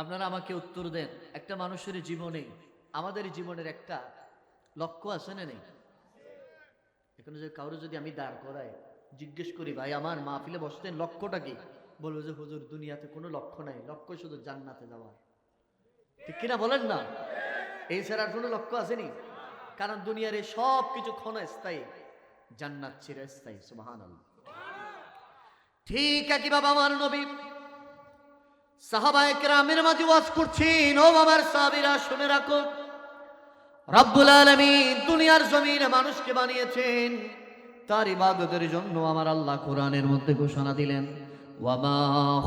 আপনারা আমাকে উত্তর দেন। একটা মানুষের জীবনে, আমাদের জীবনের একটা লক্ষ্য আছে না নেই? এখানে যে কারও যদি আমি দাঁড় করাই, জিজ্ঞেস করি, ভাই, আমার মাহফিলে বসতেন লক্ষ্যটা কি? বলব যে, হুজুর, দুনিয়াতে কোনো লক্ষ্য নাই। লক্ষ্য শুধু জান্নাতে যাওয়া ঠিক কিনা বলেন না? এই ছাড়া আর কোনো লক্ষ্য আসেনি কারণ দুনিয়ার এই সব কিছু ক্ষণস্থায়ী, জান্নাত চিরস্থায়ী সুবহান ঠিক একইভাবে আমার নবী সাহাবায়ে কেরামের মাঝে ওয়াজ করছেন ও আমার সাহাবীরা, শুনে রাখো। রব্বুল আলামিন দুনিয়ার জমিনে মানুষকে বানিয়েছেন। তার ইবাদতের জন্য আমার আল্লাহ কোরআনের মধ্যে ঘোষণা দিলেন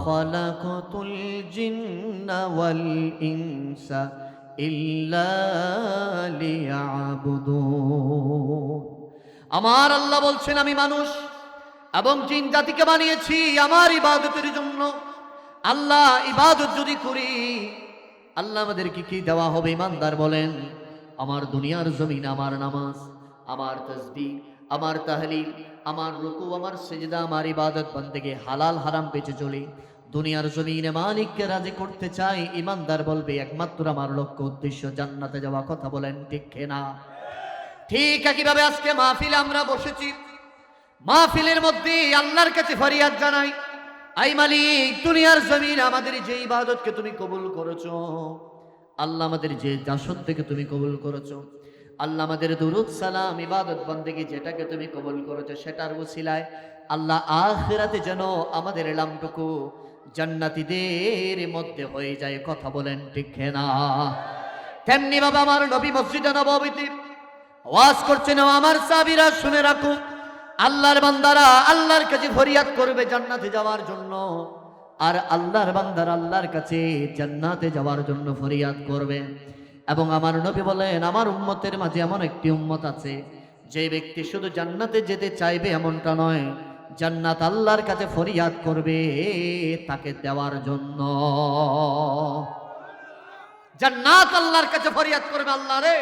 খালাকাতুল জিন্না ওয়াল ইনসা ইল্লা লিয়াবুদুন। আমার আল্লাহ বলছেন, আমি মানুষ এবং জিন জাতিকে বানিয়েছি আমার ইবাদতের জন্য। আল্লাহ ইবাদত যদি করি, আল্লাহ আমাদেরকে কি দেওয়া হবে? ইমানদার বলেন, আমার দুনিয়ার জমিন আমার নামাজ, আমার তসবি আমার তাহলিল, আমার রুকু, আমার সেজদা, আমার ইবাদত বন্দেগে হালাল, হারাম বেঁচে চলি। দুনিয়ার জমিনে মালিককে রাজি করতে চাই, ইমানদার বলবে, একমাত্র আমার লক্ষ্য, উদ্দেশ্য জান্নাতে যাওয়া কথা বলেন, ঠিক না ঠিক একইভাবে আজকে মাহফিলে আমরা বসেছি। মাহফিলের মধ্যে আল্লাহর কাছে ফরিয়াদ জানাই। আই মালিক, দুনিয়ার জমিন আমাদের যে ইবাদতকে তুমি কবুল করেছ, আল্লাহ আমাদের যে জাসদ থেকে তুমি কবুল করেছ, আল্লাহ আমাদের দুরুদ সালাম, ইবাদত বন্দেগী যেটাকে তুমি কবুল করেছ, সেটার উসিলায় আল্লাহ আখিরাতে যেন আমাদের এলামটুকু জান্নাতীদের মধ্যে হয়ে যায়, কথা বলেন ঠিক না তেমনি বাবা আমার নবী মসজিদে নবীতে ওয়াজ করছেন, আমার সাবিরা শুনে রাখুন আল্লাহর বান্দারা আল্লাহর কাছে ফরিয়াদ করবে জান্নাতে যাওয়ার জন্য। আর আল্লাহর বান্দার আল্লাহর কাছে জান্নাতে যাওয়ার জন্য ফরিয়াদ করবে। এবং আমার নবী বলেন, আমার উম্মতের মাঝে এমন একটি উম্মত আছে, যে ব্যক্তি শুধু জান্নাতে যেতে চাইবে এমনটা নয়, জান্নাত আল্লাহর কাছে ফরিয়াদ করবে তাকে দেওয়ার জন্য। জান্নাত আল্লাহর কাছে ফরিয়াদ করবে আল্লাহ রে।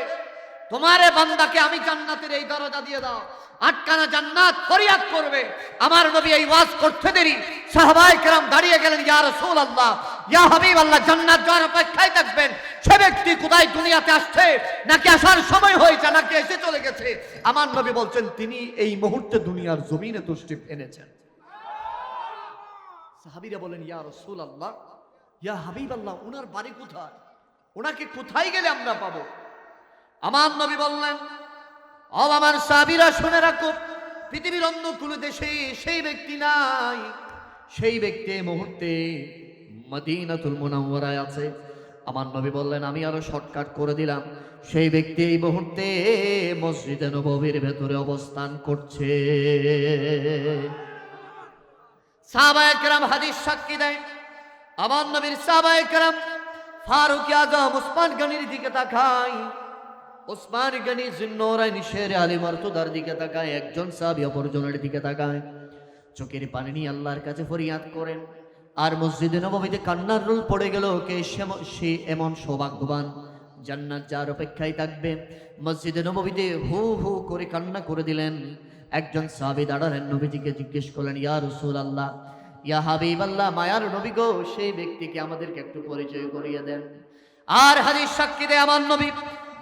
তোমারে বান্দাকে আমি জান্নাতের এই দরজা দিয়ে দাও। আটকানা জান্নাত ফরিয়াদ করবে। আমার নবী এই ওয়াজ করতে দেরি। সাহাবায়ে কেরাম দাঁড়িয়ে গেলেন, ইয়া আল্লাহ ইয়া হাবিব আল্লাহ জান্নাত যাওয়ার অপেক্ষায় থাকবেন। সে ব্যক্তি কোথায় দুনিয়াতে আসছে, নাকি আসার সময় হয়েছে, নাকি এসে চলে গেছে? আমার নবী বলছেন, তিনি এই মুহূর্তে দুনিয়ার জমিনে তশরিফ এনেছেন। সাহাবীরা বলেন, ইয়া রাসূলুল্লাহ, ইয়া হাবিবাল্লাহ, উনার বাড়ি কোথায়? ওনাকে কোথায় গেলে আমরা পাবো? আমার নবী বললেন আমার সাবিরা শুনে রাখো, পৃথিবীর অন্য কোনো দেশে সেই ব্যক্তি নাই। সেই ব্যক্তি মুহূর্তে মদিনাতুল মুনাওয়ারায় আছে। আমার নবী বললেন, আমি আরও শর্টকাট করে দিলাম। সেই ব্যক্তি এই মুহূর্তে মসজিদে নববীর ভেতরে অবস্থান করছে। সাহাবায়ে কেরাম হাদিস সাক্ষী দেয়। আমার নবীর সাহাবায়ে কেরাম ফারুক আজম, উসমান গনির দিকে তাকায়। ওসমান গনি জিন্নরাইনি শের আলী মারতুদার দিকে তাকায়, একজন সাহাবী অপরজনের দিকে তাকায়। চোখের পানি নিয়ে আল্লাহর কাছে ফরিয়াদ করেন। আর মসজিদে নবমীতে কান্নার রোল পড়ে গেল, কে সে এমন সৌভাগ্যবান। জান্নাত যার অপেক্ষায় থাকবে। মসজিদে নবমীতে হু হু করে কান্না করে দিলেন। একজন সাহাবী দাঁড়ালেন, নবীজিকে জিজ্ঞেস করলেন, ইয়া রসুল আল্লাহ ইয়া হাবিব আল্লাহ মায়ার নবী গো, সেই ব্যক্তিকে আমাদেরকে একটু পরিচয় করিয়ে দেন। আর হাদিস সাক্ষী দেয় আমার নবী।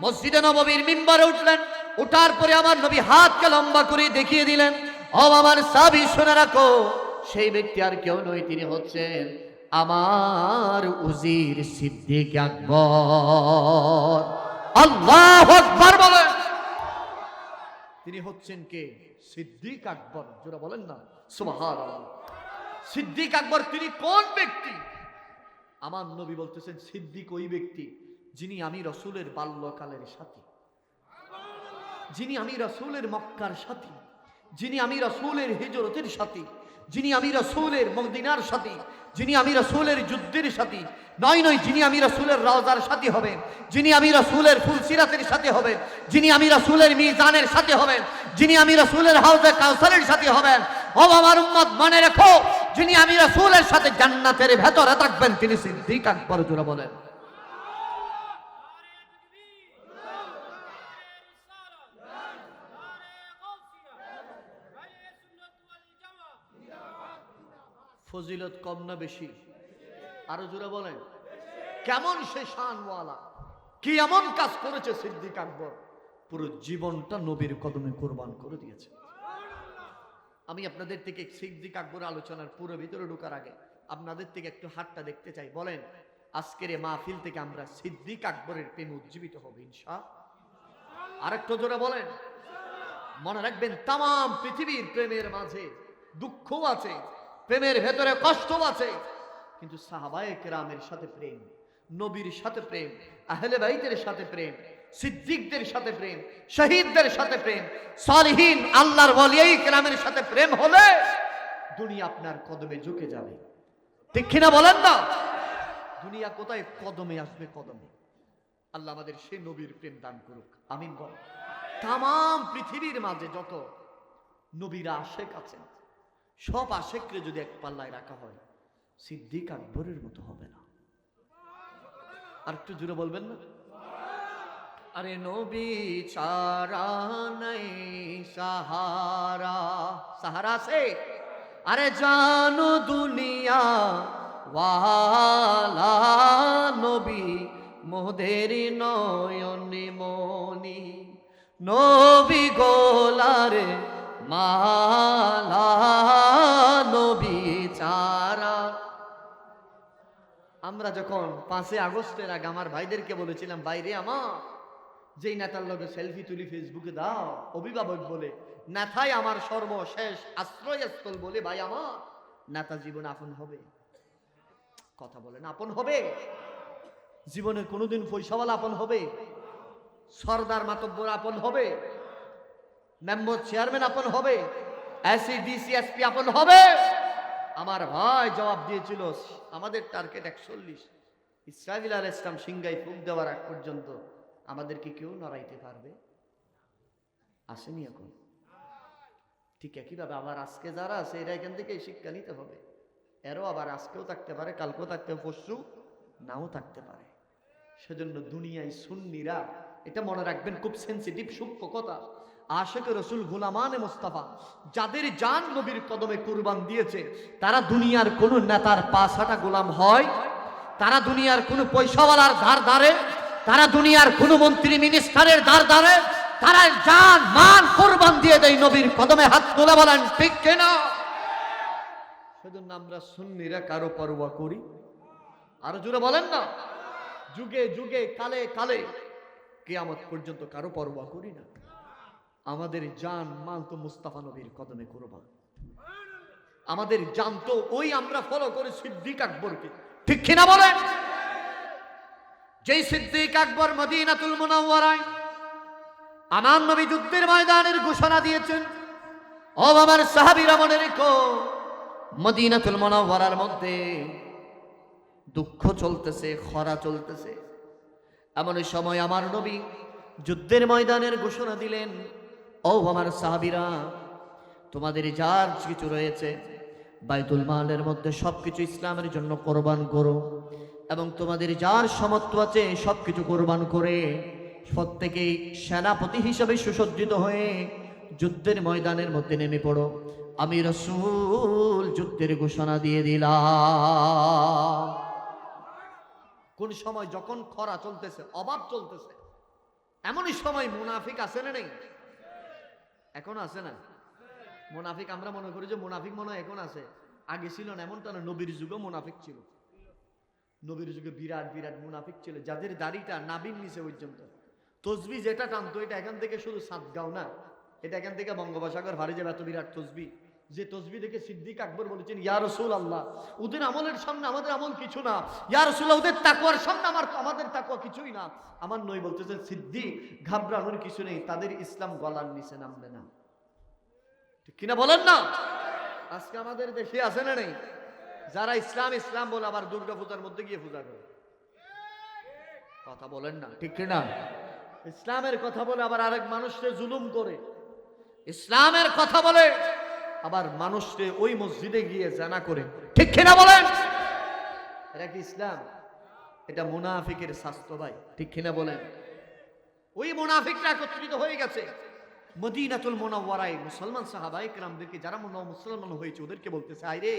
মসজিদে নববীর মিম্বারে উঠলেন। উঠার পরে আমার নবী হাতকে লম্বা করে দেখিয়ে দিলেন। ও আমার সাবি শুনে রাখো, সেই ব্যক্তি আর কেউ নয়, তিনি হচ্ছেন আমার উজির সিদ্দিক আল্লাহ আকবর বলেন। তিনি হচ্ছেন কে? সিদ্দিক আকবর। বলেন না। সুবহান সিদ্দিক আকবর, তিনি কোন ব্যক্তি? আমার নবী বলতেছেন, সিদ্দিক ওই ব্যক্তি। যিনি আমি রসুলের বাল্যকালের সাথী যিনি আমি রসুলের মক্কার সাথী যিনি আমি রসুলের হিজরতের সাথী যিনি আমি রসুলের মদিনার সাথী যিনি আমি রসুলের যুদ্ধের সাথী নয় নয় যিনি আমি রসুলের রওজার সাথী হবেন যিনি আমি রসুলের ফুলসিরাতের সাথে হবেন যিনি আমি রসুলের মিজানের সাথে হবেন যিনি আমি রসুলের হাউজে কাউসারের সাথে হবেন ও আমার উম্মত মনে রেখো যিনি আমি রসুলের সাথে জান্নাতের ভেতরে থাকবেন তিনি সিদ্দিক আকবর জোরা বলেন ফজিলত কম না বেশি? আরও জোরে বলেন। কেমন সে শানওয়ালা? কি এমন কাজ করেছে সিদ্দিক আকবর? পুরো জীবনটা নবীর কদমে কোরবান করে দিয়েছে। আমি আপনাদের থেকে সিদ্দিক আকবর আলোচনার পুরো ভিতরে ঢোকার আগে আপনাদের থেকে একটু হাতটা দেখতে চাই। বলেন, আজকের এই মাহফিল থেকে আমরা সিদ্দিক আকবরের প্রেম উজ্জীবিত হবে ইনশা আরেকটু জোরে বলেন। মনে রাখবেন তাম পৃথিবীর প্রেমের মাঝে দুঃখও আছে প্রেমের ভেতরে কষ্টও আছে। কিন্তু সাহাবায়ে কেরামের সাথে প্রেম, নবীর সাথে প্রেম, আহলে বাইতের সাথে প্রেম, সিদ্দিকদের সাথে প্রেম, শহীদদের সাথে প্রেম, সালিহীন, আল্লাহর ওয়ালিয়াই কেরামের সাথে প্রেম হলে দুনিয়া আপনার কদমে ঝুঁকে যাবে। ঠিক কিনা বলেন না? দুনিয়া কোথায় কদমে আসবে কদমে? আল্লাহ আমাদের সেই নবীর প্রেম দান করুক। আমিন বল তাম পৃথিবীর মাঝে যত নবীরা আশেক আছেন সব আশেককে যদি এক পাল্লায় রাখা হয়, সিদ্দিক আকবরের মতো হবে না। আর একটু জুড়ে বলবেন না? আরে নবী চারা নাই সাহারা। সাহারা আছে? আরে জানো দুনিয়া ওয়ালা নবী মোদের নয়নে মনি নবী গোলারে মালা আমরা যখন পাঁচই আগস্টের আগে আমার ভাইদেরকে বলেছিলাম বাইরে আমার, যেই নেতার লগে সেলফি তুলি ফেসবুকে দাও, অভিভাবক বলে নেতাই আমার সর্বশেষ আশ্রয়স্থল বলে, ভাই আমার, নেতা জীবন আপন হবে। কথা বলেন, আপন হবে। জীবনে কোনোদিন পয়সাওয়ালা আপন হবে। সর্দার মাতব্বর আপন হবে। মেম্বার চেয়ারম্যান আপন হবে। এসি, ডিসি, এসপি আপন হবে। আমার ভাই জবাব দিয়েছিল আমাদের টার্গেট একচল্লিশ। ইসরাফিল আল ইসলাম সিংগাই ফুক দেওয়ার আগ পর্যন্ত আমাদেরকে কেউ নড়াইতে পারবে? আসেনি এখন। ঠিক একইভাবে আবার আজকে যারা আছে এরা এখান থেকে শিক্ষা নিতে হবে। এরও আবার আজকেও থাকতে পারে কালকেও থাকতে পারে, পরশু নাও থাকতে পারে। সেজন্য দুনিয়ায় সুন্নিরা এটা মনে রাখবেন খুব সেন্সিটিভ সূক্ষ্ম কথা। আশেক রসুল গুলামানে মোস্তাফা, যাদের জান নবীর কদমে কুরবান দিয়েছে, তারা দুনিয়ার কোন নেতার পাশাটা গোলাম হয়, তারা দুনিয়ার কোন পয়সাওয়ালার ধার ধারে, তারা দুনিয়ার কোন মন্ত্রী মিনিস্টারের ধার ধারে, তারা জান, মান কোরবান দিয়ে দেয় নবীর কদমে হাত তোলা বলেন, ঠিক কেনা? সেজন্য আমরা সুন্নিরা কারও পরোয়া করি। আরও জুড়ে বলেন না। যুগে যুগে, কালে কালে, কেয়ামত পর্যন্ত কারও পরোয়া করি না। আমাদের জান মাল তো মুস্তাফা নবীর কদমে কোরবান। আমাদের জান তো ওই আমরা ফলো করে সিদ্দিক আকবরকে। ঠিক কিনা বলেন? যেই সিদ্দিক আকবর মদিনাতুল মুনাওয়ারায় আমার নবী যুদ্ধের ময়দানের ঘোষণা দিয়েছেন, ও আমার সাহাবীরা মনে রেখো, মদিনাতুল মুনাওয়ারার মধ্যে দুঃখ চলতেছে, খরা চলতেছে। এমন সময় আমার নবী যুদ্ধের ময়দানের ঘোষণা দিলেন ও আমার সাহাবিরা, তোমাদের যার কিছু রয়েছে, বাইতুল মালের মধ্যে সবকিছু ইসলামের জন্য কোরবান করো এবং তোমাদের যার সমত্ব আছে সবকিছু কোরবান করে, প্রত্যেকেই সেনাপতি হিসাবে সুসজ্জিত হয়ে যুদ্ধের ময়দানের মধ্যে নেমে পড়ো। আমি রসুল যুদ্ধের ঘোষণা দিয়ে দিলাম। কোন সময় যখন খরা চলতেছে অভাব চলতেছে, এমনই সময় মুনাফিক আছে না নেই? এখন আছে না? মোনাফিক, আমরা মনে করি যে মোনাফিক মনে হয় এখন আছে। আগে ছিল না, এমনটা না, নবীর যুগে মোনাফিক ছিল। নবীর যুগে বিরাট বিরাট মুনাফিক ছিল। যাদের দাড়িটা নাবির নিচে পর্যন্ত। তসবি যেটা টানতো, এটা এখান থেকে শুধু সাতগাঁও না, এটা এখান থেকে বঙ্গোপসাগর ভারে যাবে এত বিরাট তসবি। যে তসবি দেখে সিদ্দিক আকবর বলেছেন, ইয়া রসুল আল্লাহ ওদের আমলের সামনে আমাদের আমল কিছু না। ইয়া রসুল ওদের তাকুয়ার সামনে আমার আমাদের তাকুয়া কিছুই না। আমার নই বলতেছেন, সিদ্দিক ঘাবড়ানোর কিছু নেই, তাদের ইসলাম গলার নিচে নামবে না। ঠিক কিনা বলেন না? আজকে আমাদের দেশে আছে না নেই? যারা ইসলাম ইসলাম বলে আবার দুর্গা পূজার মধ্যে গিয়ে পূজা করে। কথা বলেন না, ঠিক কিনা? ইসলামের কথা বলে আবার আরেক মানুষকে জুলুম করে। ইসলামের কথা বলে আবার মানুষকে ওই মসজিদে গিয়ে জানা করে। ঠিক কিনা বলেন? এটা কি ইসলাম? এটা মুনাফিকের স্বাস্থ্য ভাই, ঠিক কিনা বলেন? ওই মুনাফিকরা একত্রিত হয়ে গেছে। মদিনাতুল মোনাওয়ারাই মুসলমান সাহাবাই কেরামদেরকে যারা মনে মুসলমান হয়েছে, ওদেরকে বলতেছে আই রে,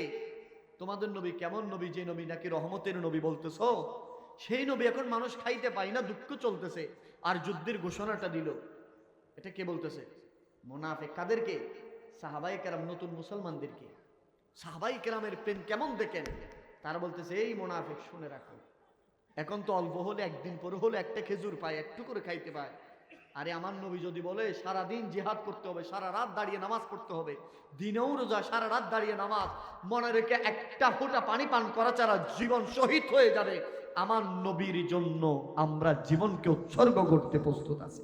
তোমাদের নবী কেমন নবী? যে নবী নাকি রহমতের নবী বলতেছো? সেই নবী এখন মানুষ খাইতে পায় না, দুঃখ চলতেছে। আর যুদ্ধের ঘোষণাটা দিল। এটা কে বলতেছে? মোনাফেক কাদেরকে? সাহাবাই কেরাম নতুন মুসলমানদেরকে সাহাবাই কেরামের প্রেম কেমন দেখেন? তারা বলতেছে, এই মোনাফেক, শুনে রাখো। এখন তো অল্প হলে, একদিন পরে হলে একটা খেজুর পায়, একটু করে খাইতে পায়। আরে আমার নবী যদি বলে সারা দিন জিহাদ করতে হবে, সারা রাত দাঁড়িয়ে নামাজ পড়তে হবে, দিনেও রোজা, সারা রাত দাঁড়িয়ে নামাজ, মনে রেখে একটা ফোঁটা পানি পান করা ছাড়া জীবন শহীদ হয়ে যাবে। আমার নবীর জন্য আমরা জীবনকে উৎসর্গ করতে প্রস্তুত আছি।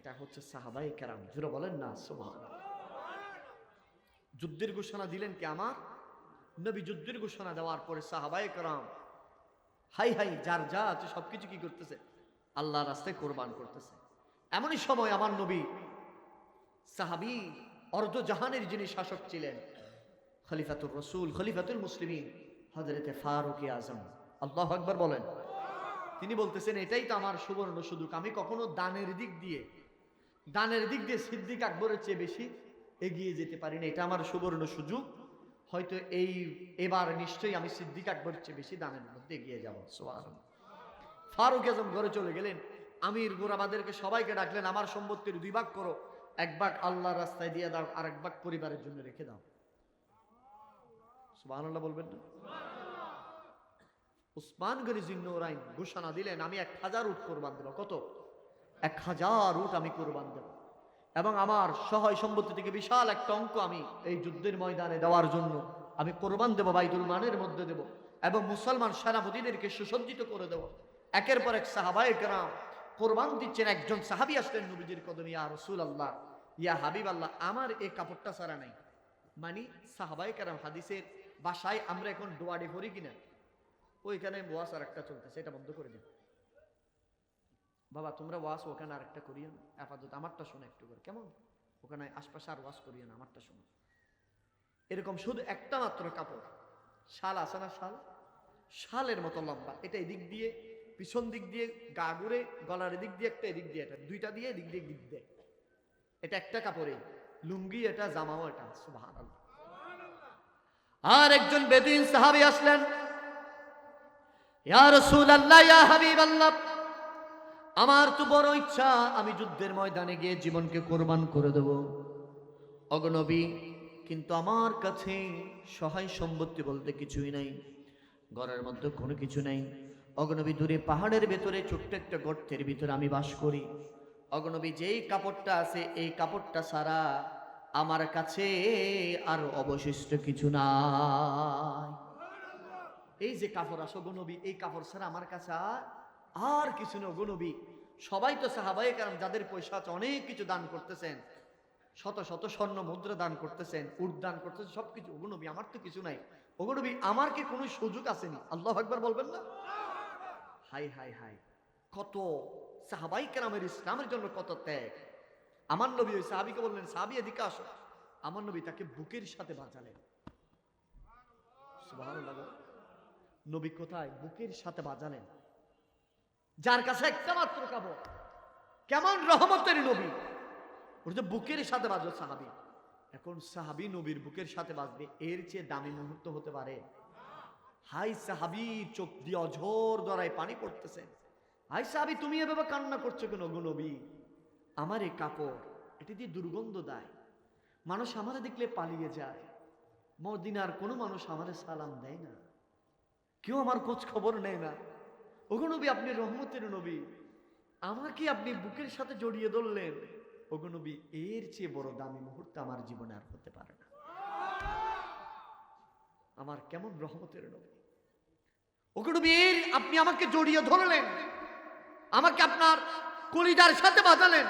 এটা হচ্ছে সাহাবাই কেরাম। জুড়ে বলেন না সুবহান যুদ্ধের ঘোষণা দিলেন কি আমার? নবী যুদ্ধের ঘোষণা দেওয়ার পরে সাহাবাই কেরাম, হাই হাই, যার যা আছে সবকিছু কি করতেছে? আল্লাহ রাস্তায় কোরবান করতেছে। এমনই সময় আমার নবী সাহাবি অর্ধ জাহানের যিনি শাসক ছিলেন, খলিফাতুর রসুল, খলিফাতুল মুসলিমিন হজরতে ফারুক আজম। আল্লাহ আকবর বলেন। তিনি বলতেছেন, এটাই তো আমার সুবর্ণ সুযোগ। আমি কখনো দানের দিক দিয়ে দানের দিক দিয়ে সিদ্দিক আকবরের চেয়ে বেশি এগিয়ে যেতে পারি না। এটা আমার সুবর্ণ সুযোগ। হয়তো এই, এবার নিশ্চয়ই আমি সিদ্দিক আকবরের চেয়ে বেশি দানের মধ্যে এগিয়ে যাব। ফারুক আজম ঘরে চলে গেলেন। আমির গোরাবাদেরকে সবাইকে ডাকলেন, আমার সম্পত্তির দুই ভাগ করো। এক ভাগ আল্লাহর রাস্তায় দিয়ে দাও আর এক ভাগ পরিবারের জন্য রেখে দাও। সুবহানাল্লাহ বলবেন না? উসমান গনি জিন্নৌরাইন ঘোষণা দিলেন, আমি এক হাজার উট কোরবান দেব। কত? এক হাজার উট আমি কোরবান দেব। এবং আমার সহায় সম্পত্তি থেকে বিশাল একটা অঙ্ক আমি এই যুদ্ধের ময়দানে দেওয়ার জন্য আমি কোরবান দেব, বাইতুল মানের মধ্যে দেব এবং মুসলমান সেনাপতিদেরকে সুসজ্জিত করে দেব। একের পর এক সাহাবায়ে কেরাম কোরবান দিচ্ছেন, একজন সাহাবি আসলেন নবীজির কদমে, ইয়া রসুল আল্লাহ ইয়া হাবিব আল্লাহ আমার এই কাপড়টা ছাড়া নাই। মানে সাহাবায়ে কেরাম হাদিসের বাসায় আমরা এখন ডোয়াডি করি কিনা? ওইখানে ওয়াস আর একটা চলতেছে, এটা বন্ধ করে দিন। বাবা, তোমরা ওয়াস ওখানে আরেকটা করিও না। আপাতত আমারটা শোনো একটু করে, কেমন? ওখানে আশপাশে আর ওয়াস করিও না, আমারটা শোনো। এরকম শুধু একটা মাত্র কাপড়, শাল আছে না শাল? শালের মতো লম্বা, এটা এদিক দিয়ে, পিছন দিক দিয়ে গা ঘুরে, গলার দিক দিয়ে একটা, এদিক দিয়ে এটা দুইটা দিয়ে এদিক দিয়ে দিক দিয়ে। এটা একটা কাপড়ে, লুঙ্গি এটা, জামাও এটা, সুবহানাল্লাহ। আর একজন বেদিন সাহাবী আসলেন, ইয়া ইয়া আমার তো বড় ইচ্ছা, আমি যুদ্ধের ময়দানে গিয়ে জীবনকে কোরবান করে দেব। অগনবী কিন্তু আমার কাছে সহায় সম্পত্তি বলতে কিছুই নাই, ঘরের মধ্যে কোনো কিছু নাই। অগনবী দূরে পাহাড়ের ভেতরে ছোট্ট একটা গর্তের ভিতরে আমি বাস করি। অগনবী যেই কাপড়টা আছে, এই কাপড়টা ছাড়া আমার কাছে আর অবশিষ্ট কিছু নাই। এই যে কাপড় আসো গনবী এই কাপড় ছাড়া আমার কাছে আর আর কিছু না গনবী সবাই তো সাহাবাই কারণ যাদের পয়সা আছে, অনেক কিছু দান করতেছেন। শত শত স্বর্ণ মুদ্রা দান করতেছেন, উট দান করতেছেন, সবকিছু। ওগুনবী আমার তো কিছু নাই। ওগুনবী আমার কি কোনো সুযোগ আসেনি? আল্লাহ একবার বলবেন না? হাই হাই হাই কত সাহাবাই কেরামের ইসলামের জন্য কত ত্যাগ। আমার নবী ওই সাহাবিকে বললেন, সাহাবি, এদিকে আসো। আমার নবী তাকে বুকের সাথে বাঁচালেন। নবী কোথায়? বুকের সাথে বাজালেন যার কাছে একটা মাত্র কাপড় কেমন রহমতের নবী। ওর যে বুকের সাথে বাজো সাহাবি। এখন সাহাবি নবীর বুকের সাথে বাজবে, এর চেয়ে দামি মুহূর্ত হতে পারে। হাই সাহাবি, চোখ দিয়ে অঝোর দরায় পানি পড়তেছে। হাই সাহাবি, তুমি এভাবে কান্না করছ কেন গো নবী? আমার এই কাপড়, এটি দিয়ে দুর্গন্ধ দেয়। মানুষ আমারে দেখলে পালিয়ে যায়। মদিনার কোনো মানুষ আমারে সালাম দেয় না। কেউ আমার খোঁজ খবর নেয় না। ওগো নবী, আপনি রহমতের নবী। আমাকে আপনি বুকের সাথে জড়িয়ে ধরলেন। ওগো নবী, এর চেয়ে বড় দামি মুহূর্ত আমার জীবনে আর হতে পারে না। আমার কেমন রহমতের নবী। ওগো নবী এর আপনি আমাকে জড়িয়ে ধরলেন। আমাকে আপনার কলিজার সাথে বাঁধালেন।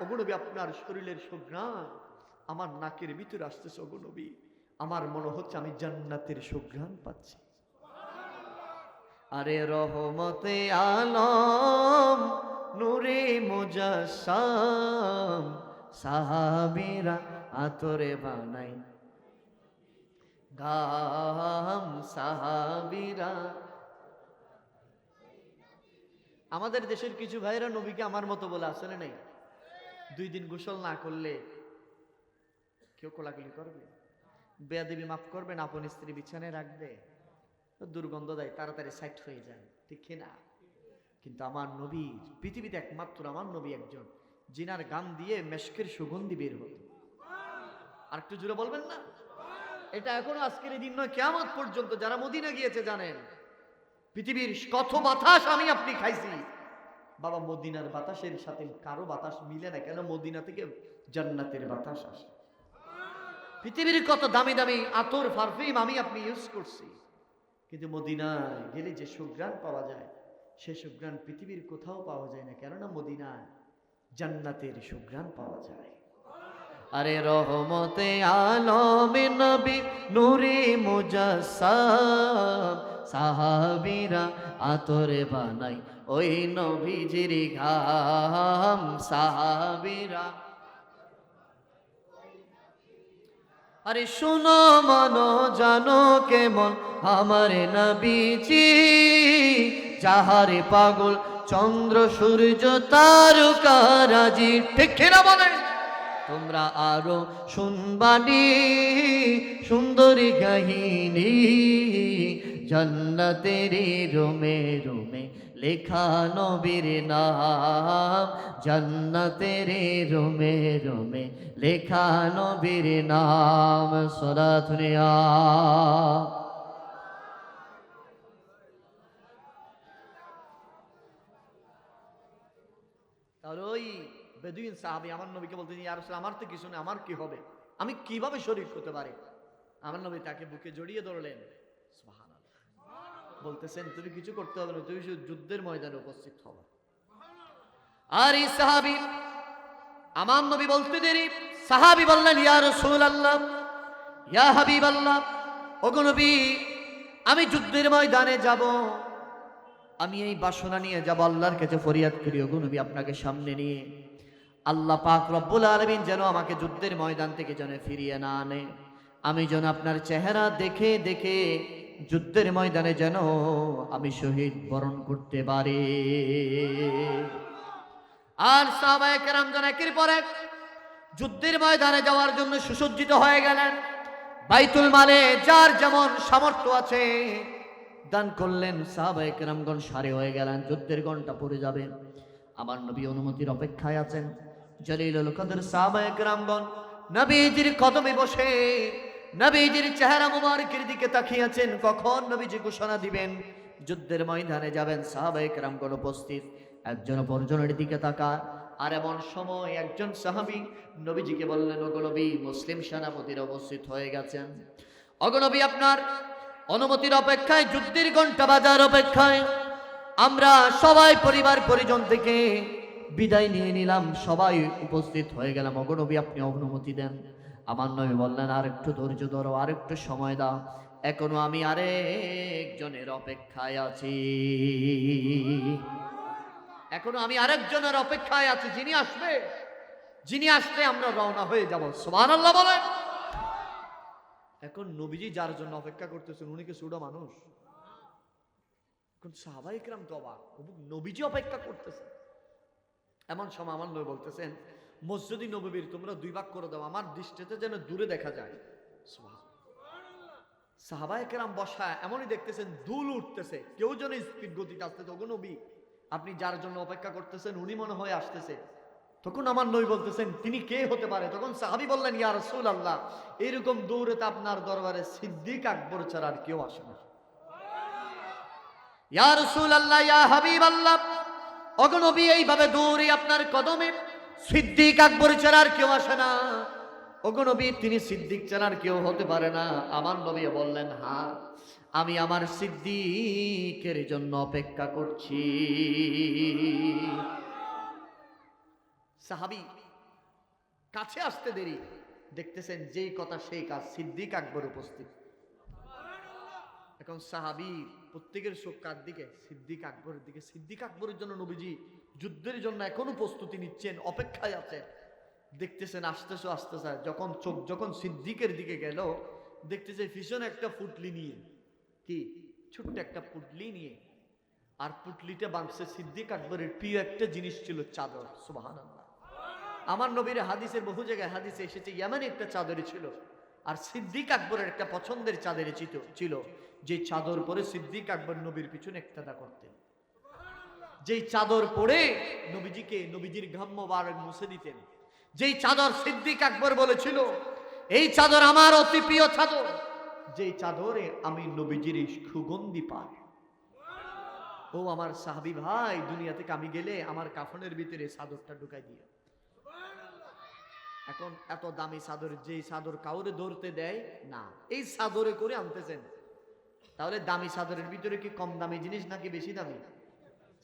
ওগো নবী, আপনার শরীরের সুঘ্রাণ আমার নাকের ভিতরে আসতেছে। ওগো নবী, আমার মনে হচ্ছে আমি জান্নাতের সুঘ্রাণ পাচ্ছি। আরে রহমতে আলম, নূরে মুজাসাম সাহাবিরা আতরে বানাই। গাম সাহাবিরা। আমাদের দেশের কিছু ভাইরা নবীকে আমার মতো বলে আসলে নাই? দুই দিন গোসল না করলে কেউ কোলাগুলি করবে? বেয়াদেবী মাফ করবেন, আপন স্ত্রী বিছানায় রাখবে? দুর্গন্ধ দেয়, তাড়াতাড়ি সাইট হয়ে যায়। ঠিক না? কিন্তু আমার নবী, পৃথিবীতে একমাত্র আমার নবী একজন, জিনার গান দিয়ে মেশকের সুগন্ধি বের হতো। আর একটু জুড়ে বলবেন না? এটা এখনও আজকের এই দিন নয় কেমন পর্যন্ত যারা মদিনা গিয়েছে জানেন, পৃথিবীর কত বাতাস আমি আপনি খাইছি। বাবা, মদিনার বাতাসের সাথে কারও বাতাস মিলে না, কেন মদিনা থেকে জান্নাতের বাতাস আসে? পৃথিবীর কত দামি দামি আতর, পারফিউম আমি আপনি ইউজ করছি। কিন্তু মদিনায় গেলে যে সুগ্রাণ পাওয়া যায়, সে সুগ্রাণ পৃথিবীর কোথাও পাওয়া যায় না। কেননা মদিনায় জান্নাতের সুগ্রাণ পাওয়া যায়। আরে রহমতে আলমে নবী নূরে মুজাসসাম, সাহাবীরা আতরে বানাই ওই নবীজির ঘাম। সাহাবীরা আরে শোনো মানো, জানো কেমন আমার নবীজি। যাহারে পাগল চন্দ্র, সূর্য তারকারাজি ঠিক বলেন? তোমরা আরও শুনবানি সুন্দরী কাহিনী জন্নতেরি রোমে রোমে লেখা নবীর নাম। জন্নতেরি রোমে রোমে লেখা নবীর নাম সরাথনিয়া তাহলে ওই বেদুইন সাহাবি আমার নবীকে বলতে ইয়া রাসূল আমার তো কিছু নেই আমার কি হবে? আমি কীভাবে শরীর হতে পারি? আমার নবী তাকে বুকে জড়িয়ে ধরলেন বলতেছেন তুমি কিছু করতে হবে না তুমি শুধু যুদ্ধের ময়দানে উপস্থিত হবে। আর এই সাহাবি আমার নবী বলতে দেরি। সাহাবি বললেন, ইয়া আল্লাহ ইয়া হাবিবাল্লাহ ওগো নবী, আমি যুদ্ধের ময়দানে যাব। আমি এই বাসনা নিয়ে যাব, আল্লাহর কাছে ফরিয়াদ করি। ওগো নবী, আপনাকে সামনে নিয়ে আল্লাহ পাক রব্বুল আলমিন যেন আমাকে যুদ্ধের ময়দান থেকে যেন ফিরিয়ে না আনে। আমি যেন আপনার চেহারা দেখে দেখে যুদ্ধের ময়দানে যেন আমি শহীদ বরণ করতে পারি। আর সাহাবায়ে কেরাম যেন একের পর এক যুদ্ধের ময়দানে যাওয়ার জন্য সুসজ্জিত হয়ে গেলেন। বাইতুল মালে যার যেমন সামর্থ্য আছে, দান করলেন সাহাবায়ে কেরামগণ সারে হয়ে গেলেন, যুদ্ধের ঘণ্টা পড়ে যাবে। আমার নবী অনুমতির অপেক্ষায় আছেন। জলিলুল কদর, সাহাবায়ে কেরামগণ নবীজির কদমে বসে নবীজির চেহারা মুবারকের দিকে তাকিয়ে আছেন। কখন নবীজি ঘোষণা দিবেন? যুদ্ধের ময়দানে যাবেন। সাহাবায়ে কেরামগণ উপস্থিত। একজন অপরজনের দিকে তাকায়। আর এমন সময় একজন সাহাবী নবীজিকে বললেন ওগনবী মুসলিম সেনাপতির উপস্থিত হয়ে গেছেন। অগনবী আপনার অনুমতির অপেক্ষায় যুদ্ধের ঘণ্টা বাজার অপেক্ষায় আমরা সবাই পরিবার পরিজন থেকে বিদায় নিয়ে নিলাম, সবাই উপস্থিত হয়ে গেলাম। অগনবী আপনি অনুমতি দেন। আমার নবী বললেন আর একটু ধৈর্য ধরো আর একটু সময় দাও। এখনও আমি আরেকজনের অপেক্ষায় আছি। এখনও আমি আরেকজনের অপেক্ষায় আছি, যিনি আসবে, যিনি আসলে আমরা রওনা হয়ে যাব। সোমান আল্লাহ বলেন। এখন নবীজি যার জন্য অপেক্ষা করতেছেন, উনি কি সুডো মানুষ? এখন সাহাবাইকরাম তো অবাক নবীজি অপেক্ষা করতেছেন। এমন সময় আমার বলতেছেন, মসজিদি নবীর, তোমরা দুই ভাগ করে দাও, আমার দৃষ্টিতে যেন দূরে দেখা যায়। সাহাবায় কেরাম বসা এমনই দেখতেছেন দুল উঠতেছে, কেউ যেন স্পিড গতিতে আসতেছে, ওগো নবী আপনি যার জন্য অপেক্ষা করতেছেন, উনি মনে হয় আসতেছে। তখন আমার নই বলতেছেন, তিনি কে হতে পারে? তখন সাহাবি বললেন, ইয়া রসুল আল্লাহ এরকম দৌড়েতে আপনার দরবারে সিদ্দিক আকবর ছাড়া আর কেউ আসে না। রসুল আল্লাহ ইয়া হাবিব আল্লাহ এইভাবে দৌড়ে আপনার কদমে সিদ্দিক আকবর ছাড়া আর কেউ আসে না। অগনবী তিনি সিদ্দিক ছাড়া আর কেউ হতে পারে না। আমার নবী বললেন হ্যাঁ আমি আমার সিদ্দিকের জন্য অপেক্ষা করছি। সাহাবি, কাছে আসতে দেরি। দেখতেছেন যেই কথা সেই কাজ, সিদ্দিক আকবর উপস্থিত। এখন সাহাবি প্রত্যেকের চোখ কার দিকে? সিদ্দিক আকবরের দিকে। সিদ্দিক আকবরের জন্য নবীজি যুদ্ধের জন্য এখনও প্রস্তুতি নিচ্ছেন, অপেক্ষায় আছেন। দেখতেছেন, আসতেছে আসতেছে। যখন চোখ, যখন সিদ্দিকের দিকে গেল, দেখতেছে ভীষণ একটা ফুটলি নিয়ে। কি? ছোট্ট একটা পুটলি নিয়ে। আর পুটলিটা বাঁধছে সিদ্দিক আকবরের প্রিয় একটা জিনিস ছিল চাদর সুবাহান আমার নবীর হাদিসের বহু জায়গায় হাদিসে এসেছে, ইয়ামানে একটা চাদরই ছিল, আর সিদ্দিক আকবরের একটা পছন্দের চাঁদের ছিল, যে চাদর পরে সিদ্দিক আকবর নবীর পিছনে একটাদা করতেন। যেই চাদর পরে নবীজিকে নবীজির ঘাম মোবারক মুছে দিতেন। যেই চাদর সিদ্দিক আকবর বলেছিল, এই চাদর আমার অতি প্রিয় চাদর। যেই চাদরে আমি নবীজির সুগন্ধি পাই। ও আমার সাহাবি ভাই, দুনিয়া থেকে আমি গেলে আমার কাফনের ভিতরে চাদরটা ঢুকাই দিয়ে। এখন এত দামি চাদর যে চাদর কাউরে ধরতে দেয়, না, এই চাদরে করে আনতেছেন। তাহলে দামি চাদরের ভিতরে কি কম দামি জিনিস নাকি বেশি দামি?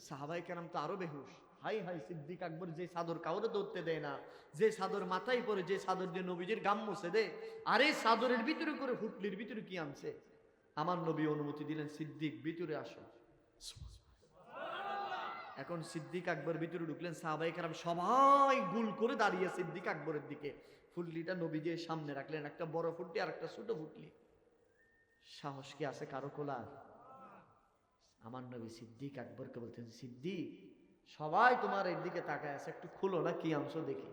সাহাবাই কেরাম তো আরও বেহুশ। হাই হাই সিদ্দিক আকবর, যে সাদর কাউরে ধরতে দেয় না, যে সাদর মাথায় পরে, যে সাদর দিয়ে নবীজির গাম মুছে দেয়, আর এই চাদরের ভিতরে করে হুটলির ভিতরে কি আনছে? আমার নবী অনুমতি দিলেন, সিদ্দিক ভিতরে আসো। এখন সিদ্দিক আকবর ভিতরে ঢুকলেন সাহাবাই কারাম সবাই গুল করে দাঁড়িয়ে সিদ্দিক আকবরের দিকে। ফুটলিটা নবীজির সামনে রাখলেন, একটা বড় ফুটলি আর একটা ছোট ফুটলি। সাহস কি আছে কারও কোলার আমার নবী সিদ্দিক আকবরকে বলতেন, সিদ্দিক সবাই তোমার এর দিকে তাকায় আছে, একটু খুলো না কি আনছো দেখি।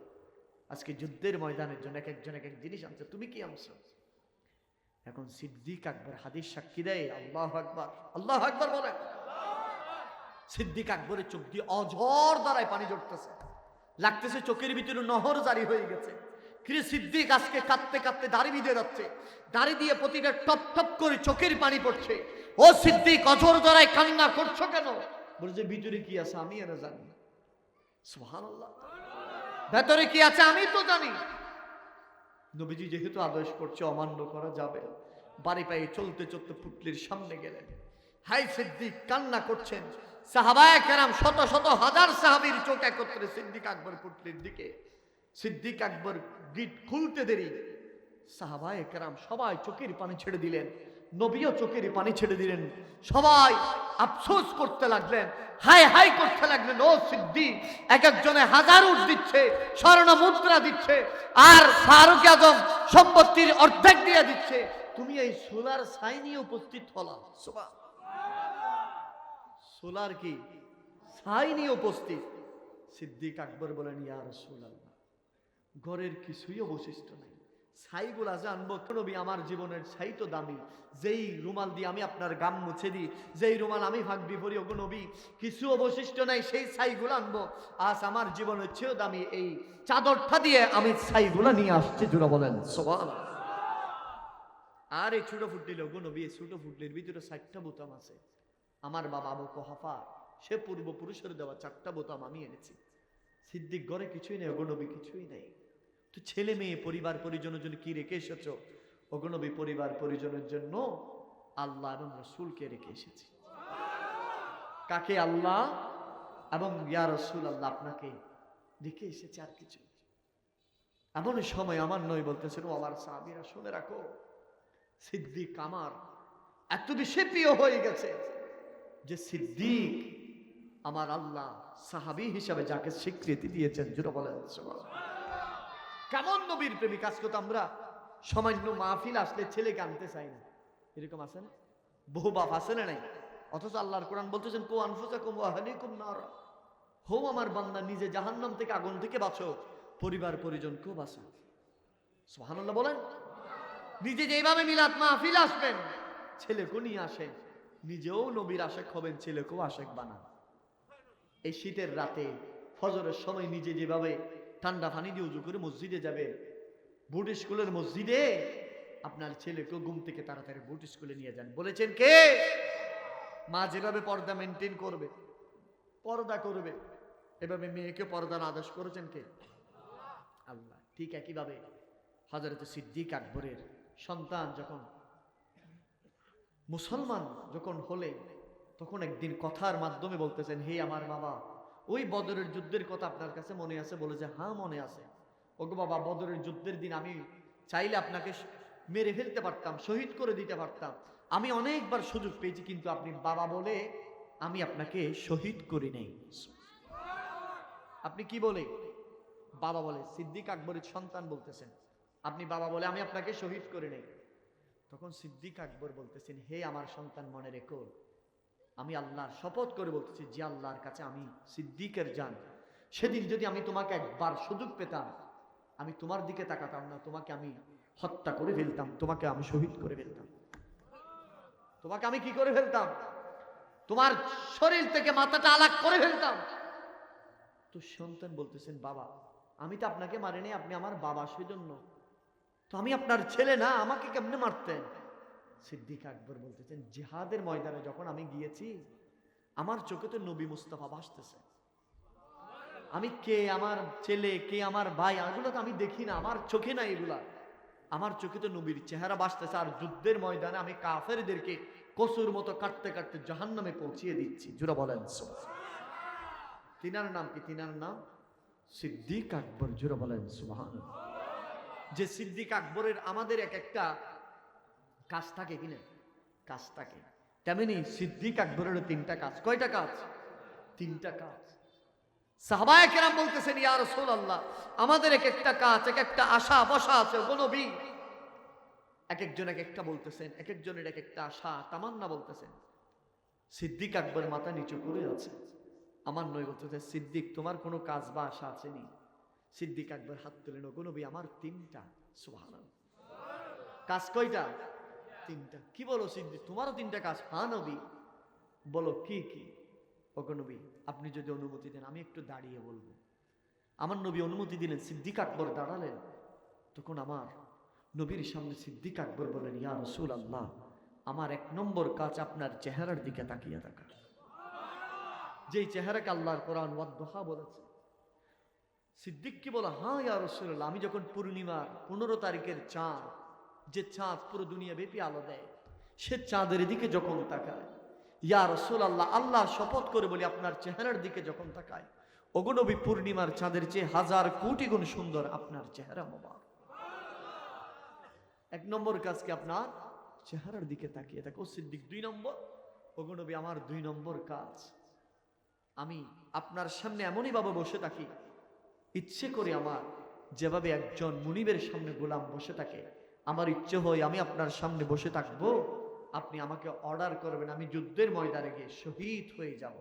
আজকে যুদ্ধের ময়দানের জন্য এক একজন এক এক জিনিস আনছে, তুমি কি আনছো? এখন সিদ্দিক আকবর হাদিস সাক্ষী দেয়, আল্লাহ আকবর আল্লাহ আকবর বলে। সিদ্দিক আকবরের চোখ দিয়ে অঝর দ্বারায় পানি জড়তেছে। লাগতেছে চোখের ভিতরে নহর জারি হয়ে গেছে। কিরে সিদ্দিক আজকে কাঁদতে কাঁদতে দাড়ি বিঁধে যাচ্ছে। দাড়ি দিয়ে প্রতিটা টপ টপ করে চোখের পানি পড়ছে। ও সিদ্দিক, অঝর দ্বারায় কান্না করছ কেন? বলছে ভিতরে কি আছে আমি এরা জানি না। সুবহানাল্লাহ। ভেতরে কি আছে আমি তো জানি। নবীজি যেহেতু আদেশ করছে অমান্য করা যাবে বাড়ি পায়ে চলতে চলতে পুটলির সামনে গেলেন। হাই সিদ্দিক কান্না করছেন। সাহাবায় কেরাম শত শত হাজার সাহাবীর চোখ একত্রে সিদ্দিক আকবর পুটলির দিকে। সিদ্দিক আকবর গিট খুলতে দেরি। সাহাবায় কেরাম সবাই চোখের পানি ছেড়ে দিলেন। নবীও চোখের পানি ছেড়ে দিলেন। সবাই আফসোস করতে লাগলেন হাই হাই করতে লাগলেন, ও সিদ্দিক, এক একজনে হাজার উঠ দিচ্ছে, স্বর্ণ মুদ্রা দিচ্ছে, আর ফারুক আজম সম্পত্তির অর্ধেক দিয়ে দিচ্ছে। তুমি এই সোলার সাইনি উপস্থিত হলা। সোলার কি? সাইনি উপস্থিত। সিদ্দিক আকবর বলেন, ইয়া রাসূলুল্লাহ, ঘরের কিছুই অবশিষ্ট নাই। ছাইগুলা জানব নবী আমার জীবনের ছাই তো দামি। যেই রুমাল দিয়ে আমি আপনার গাম মুছে দিই, যেই রুমাল আমি ভাগবি ভরি, ওগো নবী, কিছু অবশিষ্ট নাই, সেই ছাইগুলো আনব। আজ আমার জীবনের চেয়েও দামি এই চাদরটা দিয়ে আমি ছাইগুলা নিয়ে আসছি জুড়ে বলেন সোবান আর এই ছোট ফুটলিল ওগো এই ছোট ফুটলির ভিতরে ষাটটা বোতাম আছে। আমার বাবা আবু কহাফা, সে পূর্বপুরুষের দেওয়া চারটা বোতাম আমি এনেছি। সিদ্দিক ঘরে কিছুই নেই অগণবী কিছুই নেই। তো ছেলে মেয়ে, পরিবার পরিজনের জন্য কি রেখে এসেছ? অগণবী পরিবার পরিজনের জন্য আল্লাহ এবং রসুলকে রেখে এসেছি। কাকে আল্লাহ? এবং ইয়া রসুল আল্লাহ আপনাকে রেখে এসেছে আর কিছু এমন সময় আমার নয় বলতেছেন, ও আমার সাহাবিরা, শুনে রাখো, সিদ্দিক আমার এত বেশি প্রিয় হয়ে গেছে যে সিদ্দিক আমার আল্লাহ সাহাবি হিসাবে যাকে স্বীকৃতি দিয়েছেন জুড়ে বলেন। কেমন নবীর প্রেমিক? আজকে তো আমরা সামান্য মাহফিল আসলে ছেলেকে আনতে চাই না। এরকম আছে না? বহু বাপ আছে না নাই? অথচ আল্লাহর কোরআন বলতেছেন, কো আনফুসা কুম আহলিকুম নার। হো আমার বান্দা, নিজে জাহান্নাম থেকে আগুন থেকে বাঁচো। পরিবার পরিজনকেও বাঁচো সুবহানাল্লাহ বলেন। নিজে যেভাবে মিলাদ মাহফিল আসবেন, ছেলেকেও নিয়ে আসেন। নিজেও নবীর আশেক হবেন, ছেলেকেও আশেক বানান। এই শীতের রাতে, ফজরের সময় নিজে যেভাবে ঠান্ডা পানি দিয়ে উজু করে মসজিদে যাবে। বুট স্কুলের মসজিদে আপনার ছেলেকেও ঘুম থেকে তাড়াতাড়ি বুট স্কুলে নিয়ে যান। বলেছেন কে? মা যেভাবে পর্দা মেনটেন করবে, পর্দা করবে, এভাবে মেয়েকে পর্দার আদেশ করেছেন কে? আল্লাহ, ঠিক একইভাবে হজরত সিদ্দিক আকবরের সন্তান যখন মুসলমান যখন হলে, তখন একদিন কথার মাধ্যমে বলতেছেন, হে আমার বাবা ওই বদরের যুদ্ধের কথা আপনার কাছে মনে আছে বলে যে হ্যাঁ মনে আছে। ওগো বাবা, বদরের যুদ্ধের দিন আমি চাইলে আপনাকে মেরে ফেলতে পারতাম, শহীদ করে দিতে পারতাম। আমি অনেকবার সুযোগ পেয়েছি, কিন্তু আপনি বাবা বলে আমি আপনাকে শহীদ করি নেই। আপনি কি বলে? বাবা বলে, সিদ্দিক আকবরের সন্তান বলতেছেন। আপনি বাবা বলে, আমি আপনাকে শহীদ করে নেই। তখন সিদ্দিক আকবর বলতেছেন, হে আমার সন্তান, মনে রেখো আমি আল্লাহর শপথ করে বলতেছি যে আল্লাহর কাছে আমি সিদ্দিকের যান সেদিন যদি আমি তোমাকে একবার সুযোগ পেতাম, আমি তোমার দিকে তাকাতাম না, তোমাকে আমি হত্যা করে ফেলতাম, তোমাকে আমি শহীদ করে ফেলতাম। তোমাকে আমি কি করে ফেলতাম? তোমার শরীর থেকে মাথাটা আলাগ করে ফেলতাম। তো সন্তান বলতেছেন, বাবা, আমি তো আপনাকে মারিনি, আপনি আমার বাবা, সেজন্য তো আমি আপনার ছেলে না, আমাকে কেমনে মারতেন? সিদ্দিক আকবর বলতেছেন, জিহাদের ময়দানে যখন আমি গিয়েছি, আমার চোখে তো নবী মুস্তাফা ভাসতেছে। আমি কে, আমার ছেলে, কে, আমার ভাই, এগুলো তো আমি দেখি না, আমার চোখে না এগুলা। আমার চোখে তো নবীর চেহারা বাসতেছে আর যুদ্ধের ময়দানে আমি কাফেরদেরকে কসুর মতো কাটতে কাটতে জাহান্নামে পৌঁছিয়ে দিচ্ছি। জোরা বলেন তিনার নাম কি? তিনার নাম সিদ্দিক আকবর। জোরা বলেন সুবহান যে সিদ্দিক আকবরের আমাদের এক একটা কাজ থাকে কিনা কাজ থাকে তেমনি সিদ্দিক আকবরেরও তিনটা কাজ। কয়টা কাজ? তিনটা কাজ। সাহবায় কেরাম বলতেছেন, ইয়া রসুল আল্লাহ আমাদের এক একটা কাজ এক একটা আশা, বসা আছে গনবী এক একজন এক একটা বলতেছেন এক একজনের এক একটা আশা, তামান্না বলতেছেন। সিদ্দিক আকবর মাথা নিচু করে আছে। আমার নয় বলতেছে সিদ্দিক, তোমার কোনো কাজ বা আশা আছে নি? সিদ্দিক আকবর হাত তুলে নো নবী, আমার তিনটা। সুবহান কাজ কয়টা? তিনটা। কি বলো সিদ্দিক তোমারও তিনটা কাজ। হ্যাঁ নবী, বলো কি কি? ওগো নবী, আপনি যদি অনুমতি দেন, আমি একটু দাঁড়িয়ে বলব। আমার নবী অনুমতি দিলেন, সিদ্দিক আকবর দাঁড়ালেন। তখন আমার নবীর সামনে সিদ্দিক আকবর বলেন ইয়া রসুল আল্লাহ আমার এক নম্বর কাজ আপনার চেহারার দিকে তাকিয়ে থাকা। যেই চেহারাকে আল্লাহর কোরআন ওয়াদ্দোহা বলেছে। সিদ্দিক কি বলো হ্যাঁ ইয়া রসুল্লাহ আমি যখন পূর্ণিমার পনেরো তারিখের চাঁদ যে চাঁদ পুরো দুনিয়া ব্যাপী আলো দেয়, সে চাঁদের দিকে যখন তাকায়, ইয়া রসুল আল্লাহ আল্লাহ শপথ করে বলি আপনার চেহারার দিকে যখন তাকায় অগনবী পূর্ণিমার চাঁদের চেয়ে হাজার কোটি গুণ সুন্দর আপনার চেহারা মোবারক। এক নম্বর কাজ কি আপনার? চেহারার দিকে তাকিয়ে থাকে। সিদ্দিক, দুই নম্বর? ওগনবী আমার দুই নম্বর কাজ। আমি আপনার সামনে এমনই বাবা বসে থাকি, ইচ্ছে করে আমার যেভাবে একজন মুনিবের সামনে গোলাম বসে থাকে আমার ইচ্ছে হয় আমি আপনার সামনে বসে থাকব। আপনি আমাকে অর্ডার করবেন, আমি যুদ্ধের ময়দানে গিয়ে শহীদ হয়ে যাব।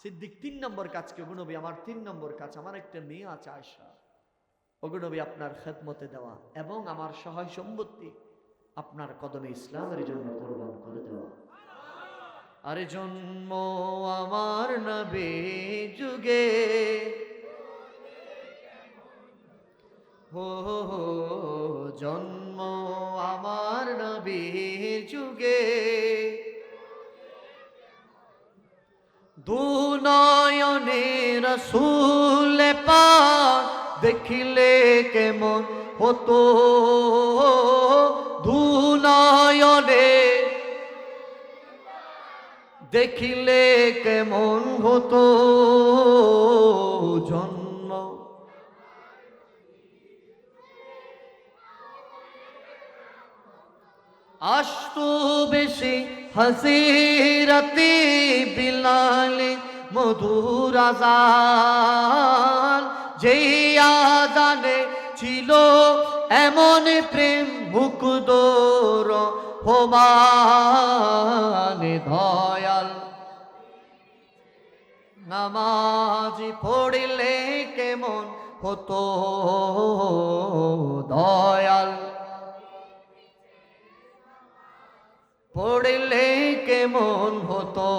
সিদ্দিক তিন নম্বর কাজ কি? অগুনবী আমার তিন নম্বর কাজ, আমার একটা মেয়ে আছে আয়সা অগুনবী আপনার খেদমতে দেওয়া এবং আমার সহায় সম্পত্তি আপনার কদমে ইসলামের জন্য কোরবান করে দেওয়া। আরে জন্ম আমার নবে যুগে হো জন্ম আমার নবীর যুগে। দুনয়নে রসুল পাক দেখিলে কেমন হতো? দুনয়নে দেখিলে কেমন হতো? জন্ম আস্তু বেশি হাসিরতি বিলালি মধুর আজান। যেই আজানে ছিল এমন প্রেম মুকুদর, হোমানে দয়াল। নামাজি পড়লে কেমন হতো দয়াল। পড়লে কেমন হতো?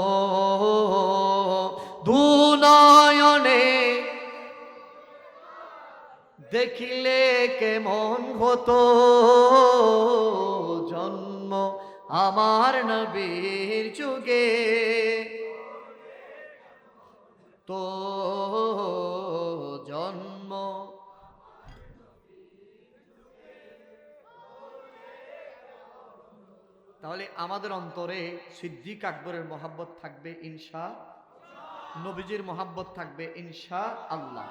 দুনয়নে দেখিলে কেমন হতো? জন্ম আমার নবীর যুগে। তো জন্ম তাহলে আমাদের অন্তরে সিদ্দিক আকবরের মহাব্বত থাকবে ইনশা নবীজির মহাব্বত থাকবে ইনশা আল্লাহ।